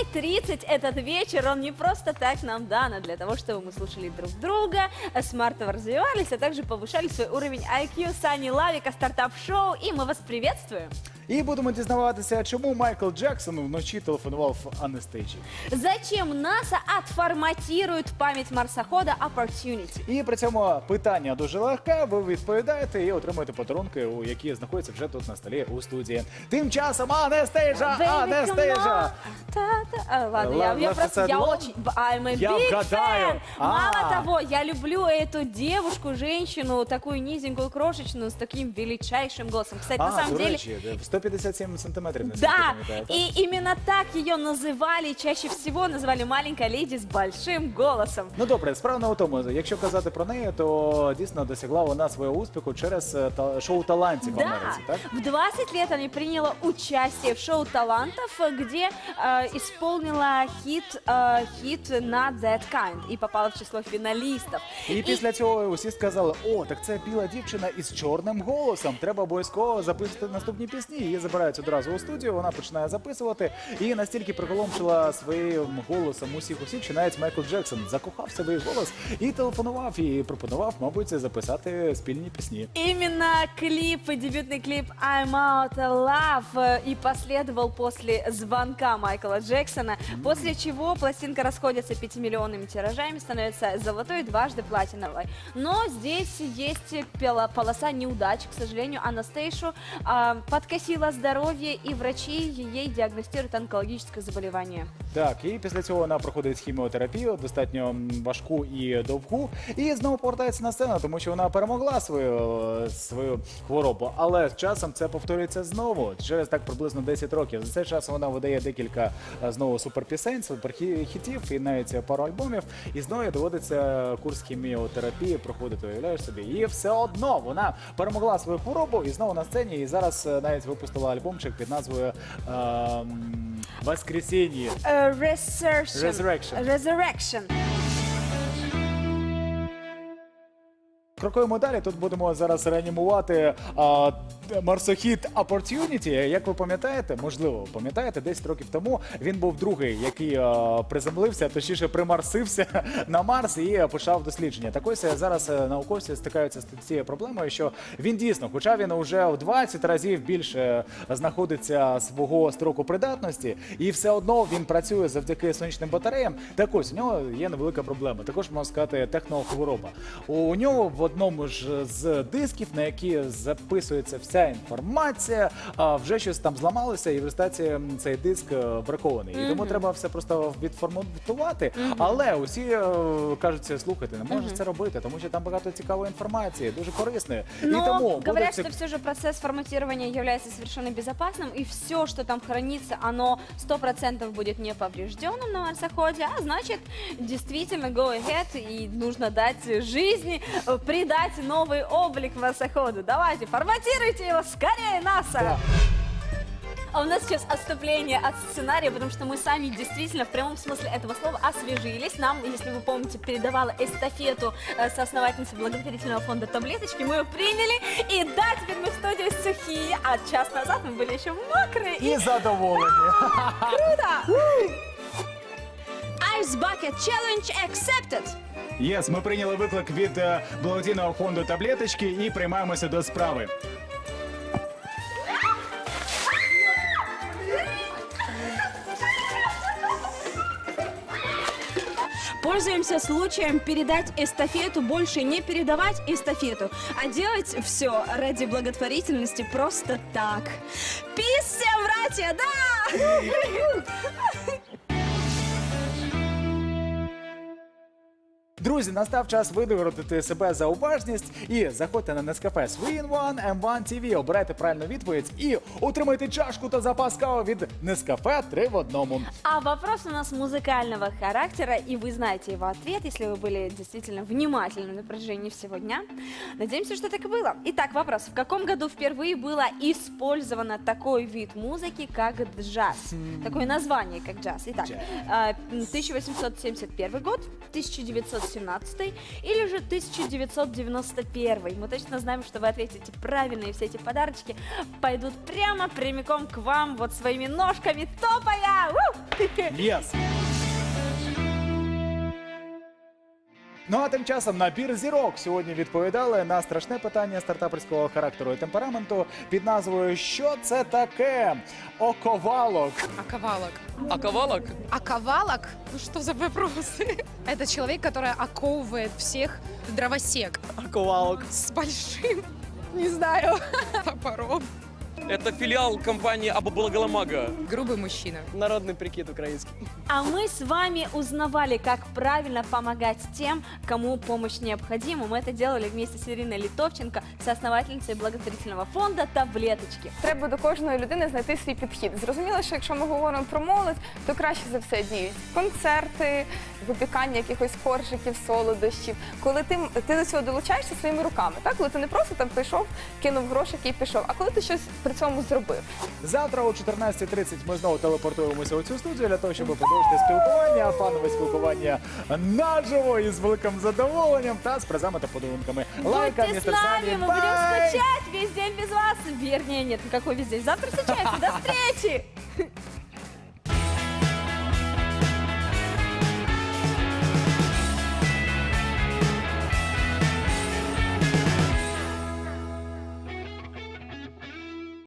5.30 этот вечер, он не просто так нам дан, а для того, чтобы мы слушали друг друга, э, смартово развивались, а также повышали свой уровень IQ. Сани Лавика, стартап-шоу, и мы вас приветствуем. І будемо дізнаватися, чому Майкл Джексон вночі телефонував Анестейчі. Зачем НАСА отформатирует память марсохода Opportunity? І при цьому питання дуже легке. Ви відповідаєте і отримуєте подарунки, у які знаходяться вже тут на столі у студії. Тим часом Анестейжа! Baby, come. Та-та. А, Ладно, я, просто, я Side Wall? очень, I'm a Я big вгадаю. fan. А. Мало того, я люблю эту девушку, женщину, такую низенькую, крошечную, с таким величайшим голосом. Кстати, на А, самом до деле, речі, 157 сантиметрів. наскільки Да, пам'ятаю, так? и именно так ее называли, чаще всего называли маленькая леди с большим голосом. Ну добре, справа не у тому. Якщо казати про неї, то дійсно досягла вона свого успіху через е, та- шоу талантів в Да, Америці, так? в 20 лет она приняла участие в шоу талантов, где э, исполнила хит, э, хит на That Kind и попала в число финалистов. І після цього усі сказали: о, так це біла дівчина із чорним голосом. Треба обов'язково записувати наступні пісні. Її забирають одразу у студію. Вона починає записувати і настільки приголомшила своїм голосом усіх усіх, що навіть Майкл Джексон закохався в її голос і телефонував і пропонував, мабуть, записати спільні пісні. Именно клип, дебютный клип I'm Out of Love э, и последовал после звонка Майкла Джексона, после чего пластинка расходится 5 миллионными тиражами, становится золотой и дважды платиновой. Но здесь есть пела- полоса неудач, к сожалению, Анастейшу а, подкосила здоровья и врачи ей диагностируют онкологическое заболевание. Так, і після цього вона проходить хіміотерапію, достатньо важку і довгу, і знову повертається на сцену, тому що вона перемогла свою, е, свою хворобу. Але з часом це повторюється знову через так приблизно 10 років. За цей час вона видає декілька е, знову суперпісень, суперхітів і навіть пару альбомів. І знову доводиться курс хіміотерапії проходити. Уявляєш собі, і все одно вона перемогла свою хворобу і знову на сцені. І зараз е, навіть випустила альбомчик під назвою ем, Воскресіння. Э, Resurrection. Resurrection. Resurrection. Крокуємо далі. Тут будемо зараз реанімувати а, марсохід Opportunity. Як ви пам'ятаєте, можливо, пам'ятаєте, 10 років тому він був другий, який а, приземлився, точніше примарсився на Марс і почав дослідження. Так ось е, зараз е, науковці стикаються з цією проблемою, що він дійсно, хоча він вже в 20 разів більше знаходиться свого строку придатності, і все одно він працює завдяки сонячним батареям. Так ось у нього є невелика проблема. Також можна сказати технохвороба. У нього в одному ж з дисків, на які записується вся інформація, а, вже щось там зламалося, і в результаті м, цей диск е, бракований. І тому треба все просто відформатувати. Але усі е, кажуть, слухайте, не можеш це робити, тому що там багато цікавої інформації, дуже корисної. Но і тому буде говорят, цик- что все же процесс форматирования является совершенно безопасным, и все, что там хранится, оно 100% будет не поврежденным на марсоходе, а значит, действительно, go ahead, и нужно дать жизни, э, придать новый облик марсоходу. Давайте, форматируйте его скорее, НАСА! Да. А у нас сейчас отступление от сценария, потому что мы сами действительно в прямом смысле этого слова освежились. Нам, если вы помните, передавала эстафету э, соосновательница благотворительного фонда «Таблеточки». Мы ее приняли, и да, теперь мы в студии сухие, а час назад мы были еще мокрые. И і задоволені. круто! Ice Bucket Challenge accepted! Єс, ми прийняли виклик від е, благодійного фонду таблеточки і приймаємося до справи. Пользуемся случаем передать эстафету, больше не передавать эстафету, а делать все ради благотворительности просто так. Пис всем, братья, да! Друзі, настав час видоротити себе за уважність і заходьте на Nescafe Swin One M1 TV, обирайте правильну відповідь і отримайте чашку та запас кави від Nescafe 3 в одному. А вопрос у нас музыкального характера, и вы знаете его ответ, если вы были действительно внимательны на протяжении всего дня. Надеемся, что так и было. Итак, вопрос. В каком году впервые было использовано такой вид музыки, как джаз? Такое название, как джаз. Итак, Джаз. а, м, 1871 год, 1970 1917 или же 1991? Мы точно знаем, что вы ответите правильно, и все эти подарочки пойдут прямо прямиком к вам вот своими ножками топая. У! Ну а тим часом набір зірок сьогодні відповідали на страшне питання стартаперського характеру і темпераменту під назвою Що це таке? Оковалок. Оковалок. Оковалок? Оковалок? Ну что за вопросы? Это человек, который оковывает всех дровосек. Оковалок. С большим, не знаю, топором. Это филиал компании Абублагаламага. Грубый мужчина. Народный прикид украинский. А мы с вами узнавали, как правильно помогать тем, кому помощь необходима. Мы это делали вместе с Ириной Литовченко, соосновательницей благотворительного фонда «Таблеточки». Треба до кожної людини знайти свій підхід. Зрозуміло, що якщо ми говоримо про молодь, то краще за все діють концерти, випікання якихось коржиків, солодощів. Коли ти, ти до цього долучаєшся своїми руками, так коли ти не просто там прийшов, кинув грошики і пішов, а коли ти щось при цьому зробив. Завтра о 14.30 ми знову телепортуємося у цю студію для того, щоб продовжити спілкування, фанове спілкування наживо і з великим задоволенням та з призами та подарунками. Лайка, Будьте с містер нами, Сані. мы будем Бай! скучать весь день без вас. Вернее, нет, никакой весь день. Завтра встречаемся. До встречи!